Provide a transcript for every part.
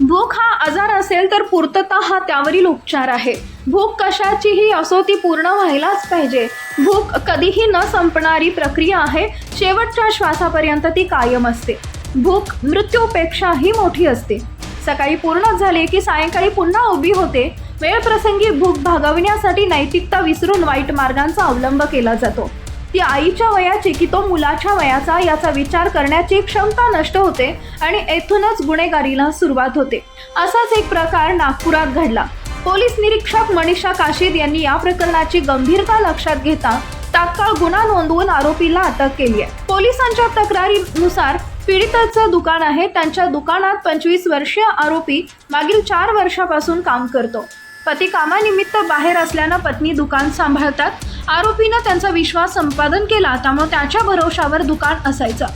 भूक हा आजार असेल तर पूर्तता हा त्यावरील उपचार आहे. भूक कशाचीही असो ती पूर्ण व्हायलाच पाहिजे. भूक कधीही न संपणारी प्रक्रिया आहे. शेवटच्या श्वासापर्यंत ती कायम असते. भूक मृत्यूपेक्षाही मोठी असते. सकाळी पूर्ण झाले की सायंकाळी पुन्हा उभी होते. वेळप्रसंगी भूक भागविण्यासाठी नैतिकता विसरून वाईट मार्गांचा अवलंब केला जातो. ती आईच्या वयाची की तो मुलाच्या वयाचा याचा विचार करण्याची क्षमता नष्ट होते आणि येथूनच गुन्हेगारीला सुरुवात होते. असाच एक प्रकार नागपुरात घडला. पोलीस निरीक्षक मनीषा काशीद यांनी या प्रकरणाची गंभीरता लक्षात घेता तात्काळ गुन्हा नोंदवून आरोपीला अटक केली आहे. पोलिसांच्या तक्रारीनुसार पीडिताचं दुकान आहे. त्यांच्या दुकानात पंचवीस वर्षीय आरोपी मागील चार वर्षापासून काम करतो. पती कामानिमित्त बाहेर असल्यानं पत्नी दुकान सांभाळतात. आरोपीनं त्यांचा विश्वास संपादन केला त्यामुळे त्याच्या भरोशावर दुकान असायचं.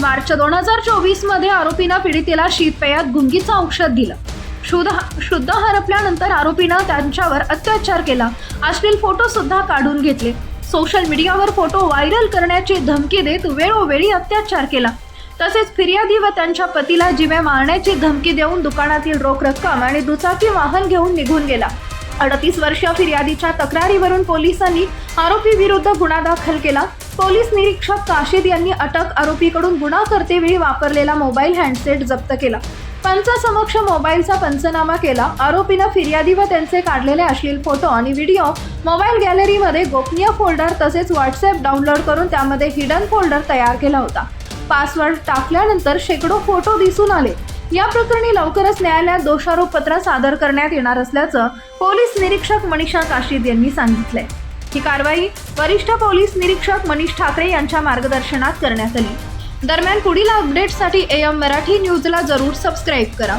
मार्च दोन हजार चोवीसमध्ये आरोपीनं पीडितेला शीतपेयात गुंगीचं औषध दिलं. शुद्ध शुद्ध हरपल्यानंतर आरोपीनं त्यांच्यावर अत्याचार केला. अश्लील फोटो सुद्धा काढून घेतले. सोशल मीडियावर फोटो व्हायरल करण्याची धमकी देत वेळोवेळी अत्याचार केला. तसेच फिर्यादी व त्यांच्या पतीला जिवे मारण्याची धमकी देऊन दुकानातील रोख रक्कम आणि दुचाकी वाहन घेऊन निघून गेला. अडतीस वर्ष फिर्यादीच्या तक्रारीवरून पोलिसांनी आरोपी विरुद्ध गुन्हा दाखल केला. पोलीस निरीक्षक काशीद यांनी अटक आरोपीकडून गुन्हा करतेवेळी वापरलेला मोबाईल हँडसेट जप्त केला. पंचासमक्ष मोबाईलचा पंचनामा केला. आरोपीनं फिर्यादी व त्यांचे काढलेले अश्लील फोटो आणि व्हिडिओ मोबाईल गॅलरीमध्ये गोपनीय फोल्डर तसेच व्हॉट्सअप डाउनलोड करून त्यामध्ये हिडन फोल्डर तयार केला होता. पासवर्ड टाकल्यानंतर शेकडो फोटो दिसून आले. या प्रकरणी लवकरच न्यायालयात दोषारोपपत्र सादर करण्यात येणार असल्याचं पोलीस निरीक्षक मनीषा काशीद यांनी सांगितलंय. ही कारवाई वरिष्ठ पोलीस निरीक्षक मनीष ठाकरे यांच्या मार्गदर्शनात करण्यात आली. दरम्यान पुढील अपडेट्ससाठी एम मराठी न्यूजला जरूर सबस्क्राईब करा.